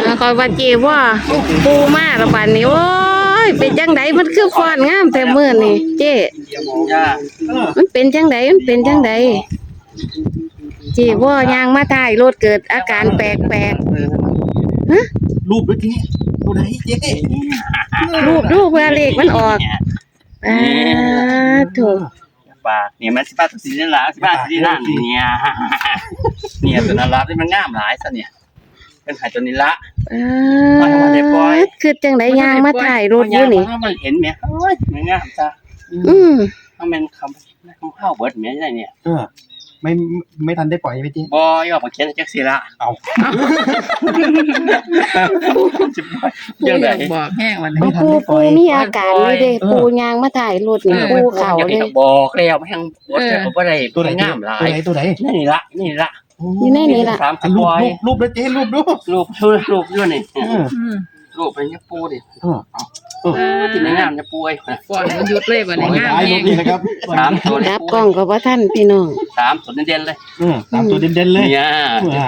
แล้วคอยว่าเจว่าปูมาและบาดนี้โอ้ยเป็นจังไดมันคือฟ้อนงามแต่มื้อนี่เจจ้ามันเป็นจังไดมันเป็นจังไดเจว่ายางมาถ่ายรถเกิดอาการแปลกๆฮะรูปด้วยเจ๊ตัวไหนเจ๊รูปรูปเพื่อเลขมันออกอ่าถูกปากเนี่ยมันสิบาทสีนั่นละสิบาทสีนั่นเนี่ยเนี่ยตัวนั้นละที่มันงามหลายซะเนี่ย เป็นหายตัวนี้ละอ่มาทำอะไรปล่อยาคือจังไดยางมาถ่ายรถอยู่นี่ เพราะมันเห็นเมียเฮ้ยมันงามจ้ะอืมถ้ามันคำคำเข้าเบิดเมียได้เนี่ยเออ ไม่ไม่ทันได้ปล่อยไหมเจ๊บอยออกมาเขียนจักสีละเอาสิบใบยังไงบอกแห้งวันเอานี้ปูปูมีอาการเลยเด้ปูยางมาถ่ายรถนี่ปูเขาเลยบอกแล้วแม่งบดเขาบ่ได้ตัวไหนงามหลาตัวยไหนตัวไหน นี่ละนี่ละ อยู่ในนี่ล่ะ สามอะสิบรูบปอยรูปรูปแล้วเจ๊รูปดูรูปรูปรูปด้วยนี่ เออรูปเป็นยาปูดิเออเอากินในงามยาปูไอ้ก่อนมันหยุดเลยวันขอนี้ให้ห้ามท้ายรูแห้ปงนี้นะครับสามตัวรับกล้องกับว่าท่านพี่น้อง สามตัวเด่นๆเลยเออตามตัวเด่นๆเลย เนี่ย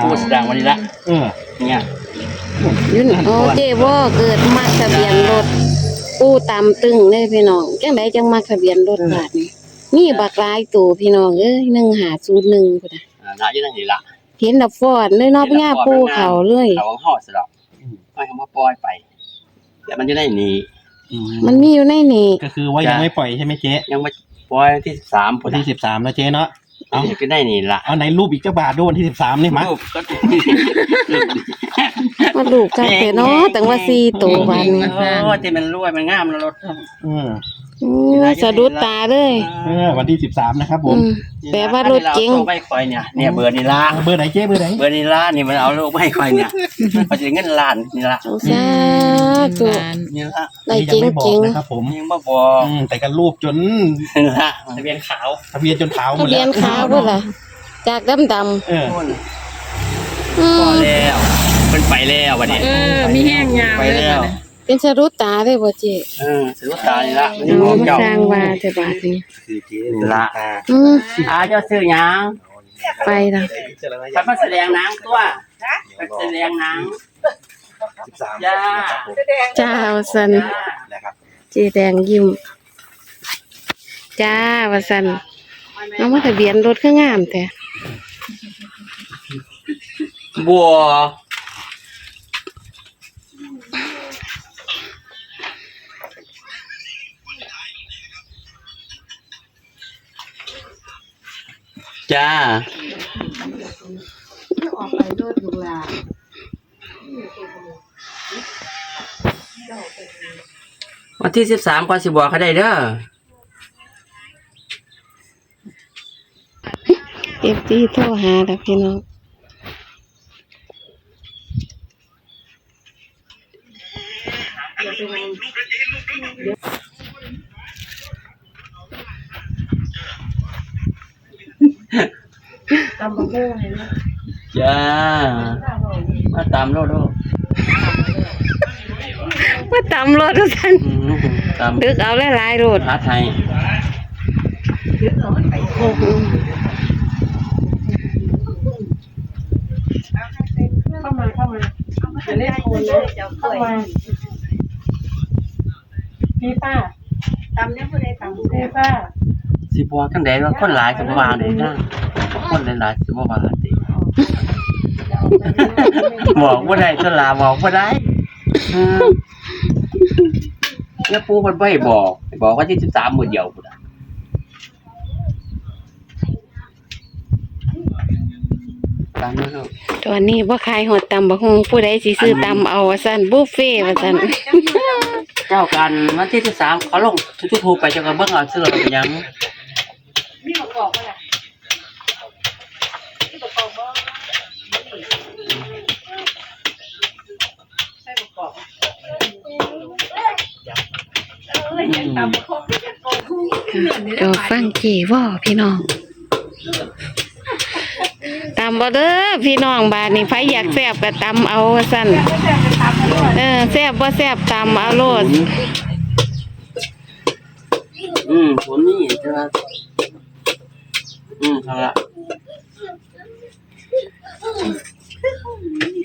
ปูแสดงวันนี้ละเออเนี่ยอยืนโอ้เจ๊ว่าเกิดมักทะเบียนรถปูตามตึงเลยพี่น้องจังไดจังมักทะเบียนรถบาดนี้มีบักหลายตัวพี่น้องเอ้ยหนึ่งหาศูนย์หนึ่งพุ่นน่ะ น่าจะนั่นนี่ละเห็นดับฟอดเลยเนาะพี่ย่าปูเขาเลย เขาห่อสะดอกไม่เขามาปล่อยไป แต่มันจะได้หนีอืมันมีอยู่ในนี่ก็คือว่ายังไม่ปล่อยใช่ไหมเจ๊ยังไม่ปล่อยที่สามวันที่สิบสามนะเจ๊เนาะ เอาก็ได้หนีละเอาไหนรูปอีกเจ้าบาทด้วยวันที่สิบสามนี่มารูปก็ มาลูกกันแต่เนาะแต่ว่าสี่ตัวบาดนี้ โอ้ที่มันรวยมันงามแล้วรถเออ อือสะดุดตาเลยเออวันที่สิบสามนะครับผอืมมแปลว่ารถเก๋ง ไม่คอยเนี่ย เนี่ยเบอร์นี่ละเบอร์ไหนเจ๊เบอร์ไหนเบอร์นี่ละนี่มันเอาลูกไม่คอยเนี่ยมันจะเงินล้านนี่ละเอาซาธุนี่ละได้ยัจริงไม่บอจริกงนะครับผมยังบ่บอกอืมแต่กันรูปจนนี่ละทะเบียนขาวทะเบียนจนเท้าหมทะดเบีแล้ยนวขาวพุ่นล่ะจากดำดเออำอืพอมแล้วเป็นไปแล้ววันนี้ เออ มีแห้งยาวไปเลยแล้ว เป็นสะดุดตาเลยบ่เจ๊เออถือว่าตายละมันเอามองมาเจ้าสร้างว่าแต่บาดนี้คือเจ๊ละอืมอาเจ้าซื้อหยังไปละไปมาแสดงหนังตัวไปแสดงหนังสิบสามจ้าจ้าสันนะครับเจแดงยิ้มจ้าว่าสันเอามาทะเบียนรถคืองามแต่บัว จ้าออกไปรถลูกลาวันที่สิบสามก่อนสิบอกเขาได้เด้อเอฟซีโทรหาแล้วพี่น้องเดี๋ยวำบักหุ่งเห็นไหมจ้า มาตามโลดโลดว่าตำรถว่าสันอืมตามดึกเอาหลายๆรถหาไทยเข้ามาเข้ามาจะเล่นโคนนะเข้ามาพี่ป้าตำเนี่ยผู้ใดตำพี่ป้าสิบอกกันได้ว่าคนหลายกับบ่ว่าเลยนะ คนหลายๆสิบ่ว่าติบอกบ่ได้ตัวลาบอกบ่ได้อืมแล้วปู่เพิ่นบ่ให้บอกให้บอกว่าที่13มื้อเดียวพุ่นน่ะตามนี้ลูกตอนนี้ว่าขายหอดตำบักฮงผู้ใดสิซื้อตำเอาว่าซั่นบุฟเฟ่ต์ว่าซั่นเจ้ากันวันที่13เขาลงทุกๆไปเจ้าก็เบิ่งเอาซื้อแล้วเป็นหยัง เดี๋ยวฟังกี่ว่าพี่น้องตำบ่เด้อพี่น้องบาดนี้ไผอยากแซ่บก็ตำเอาว่าซั่นเออแซ่บบ่แซ่บตำเอาโลดอืมผมนี่จะว่าอืมเอาละ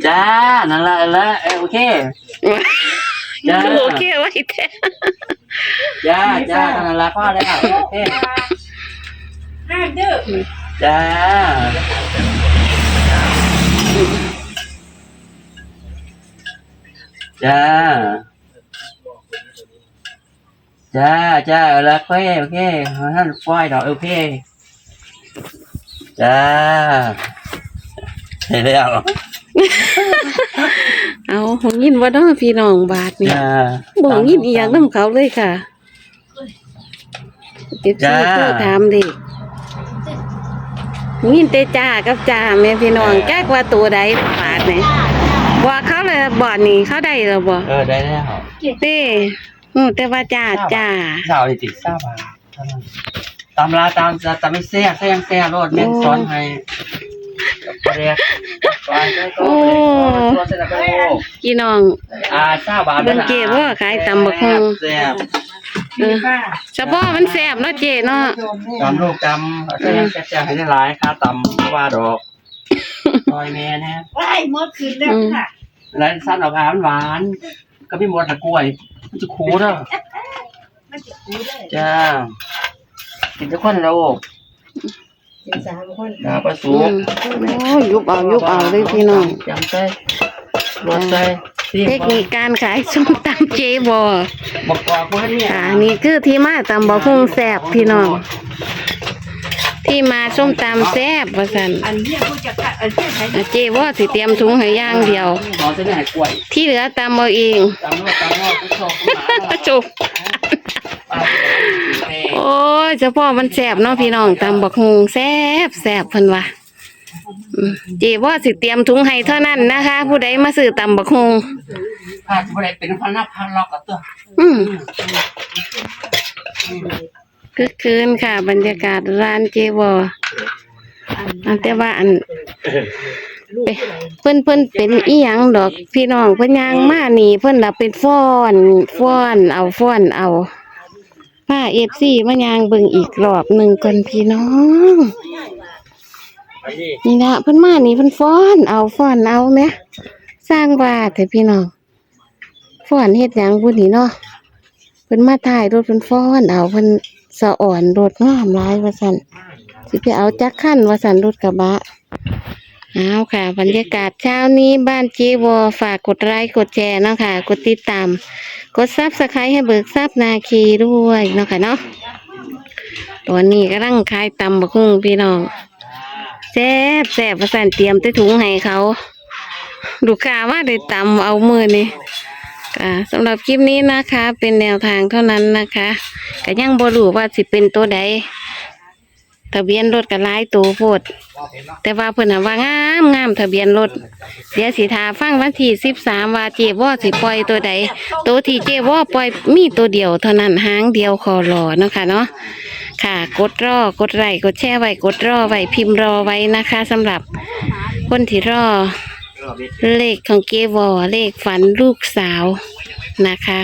จ้า นั่นละนั่นละเออโอเค จ้าโอเคไว้แท้จ้า จ้า นั่นละพ่อแล้วโอเคห้าเด้อจ้า จ้า จ้า จ้าเอาละโอเคโอเคท่านปล่อยดอกโอเค จ้า เห็นแล้วเอาหงยินว่าน้อพี่น้องบาทนี่จ้าบ่ยินอีหยังนํเขาเลยค่ะเก็บชื่อโทรถามเด็กยินแต่จ้ากับจ้าแม่พี่น้องแก้กว่าตัวใดบาทนี่ว่าเขาเลยบ่นี่เขาได้หรือบ่เออได้แล้วเต้อือแต่ว่าจ้าจ้าสาวนี่ติดทราบว่าเท่านั้นตำราตามจะจะไม่แซ่แซ่แซ่รถแม่นสอนให้ ประเดี๋ยวสอนให้ก็ตัวเสร็จแล้วก็พี่น้องอ่าทราบว่าเบิ่งเก๋บ่ขายตำบักหุ่งแซ่บเออเฉพาะมันแซ่บเนาะเจเนาะจำลูกจำแซ่แซ่แซ่ให้ได้หลายค่าตำเพราะว่าดอกซอยแม่นะไล่เมื่อคืนแล้วค่ะแล้วสั้นออกอาหวานก็พี่มดตะกล้วยมันจะคูเด้อมันจะคูได้จ้ากินทุกคนแล้ว กินสามคนดาประสูอืมโอ้ยยุบเอายุบเอาเลยพี่น้องจำใจรถใจที่เทคนิคการขายส้มตำเจบอบอกกว่าพวกนี้ค่ะนี่คือที่มาตำบะพุงแซ่บพี่น้องที่มาส้มตำแซ่บว่าสันอันเนี้ยผู้จะขัดอันเนี้ยใช้อะเจว่าสิเตรียมถุงให้อย่างเดียวขอจะได้กล้วยที่เหลือตำเอาเองจำ ว่าจำว่าผู้ชมหมาจุบโอ้ยเฉพาะมันแซ่บเนาะพี่น้องตำบักฮุงแซ่บแซ่บเพิ่นว่าอืมเจว่าสิเตรียมถุงให้เท่านั้นนะคะ ผู้ใดมาซื้อตำบักฮุงถ้าจะได้เป็นพันนับพันล็อกกับตัวอืมคึกคืนค่ะ บรรยากาศร้านเจวออันแต่ว่าอันเปเพิ่นเพิ่นเป็นอีหยังดอกพี่น้องเพิ่นย่างมานี่ เพิ่นน่ะเป็นฟ้อนฟ้อนเอาฟ้อนเอา ผ้าเอฟซีมายางเบิ่งอีกรอบหนึ่งก่อนพี่น้อง นี่นะเพิ่นมานี่เพิ่นฟ้อน เอาฟ้อนเอาแหมสร้างว่าแต่พี่น้องฟ้อนเฮ็ดหยังบุนี่เนาะเพิ่นมาถ่ายรถเพิ่นฟ้อนเอาเพิ่นสะอ่อนรถงามหลายว่าซั่นสิไปเอาจักคันว่าซั่นรถกระบะ เอาค่ะ บรรยากาศเช้านี้บ้านเจวอฝากกดไลค์กดแชร์เนาะค่ะ กดติดตาม กดซับสไครต์ให้เบิกซับนาคีด้วยเนาะค่ะเนาะตัวนี้กำลังขายตำบักหุ่งพี่น้องแซ่บแซ่บประสานเตรียมใต้ถุงให้เขาลูกค้าว่าได้ตำเอามือนี่ค่ะสำหรับคลิปนี้นะคะ เป็นแนวทางเท่านั้นนะคะก็ยังบ่รู้ว่าสิเป็นตัวใด ทะเบียนรถก็หลายตัวโพด แต่ว่าเพิ่นน่ะว่างามงามทะเบียนรถ เดี๋ยวสิทาฟังวันที่สิบสามว่าเจว่าสิปล่อยตัวใดตัวที่เจว่าปล่อยมีตัวเดียวเท่านั้นหางเดียวคอรอเนาะค่ะเนาะค่ะ กดรอกดไลค์กดแชร์ไว้กดรอไว้พิมพ์รอไว้นะคะสำหรับคนที่รอ เลขของเกวอเลขฝันลูกสาวนะคะ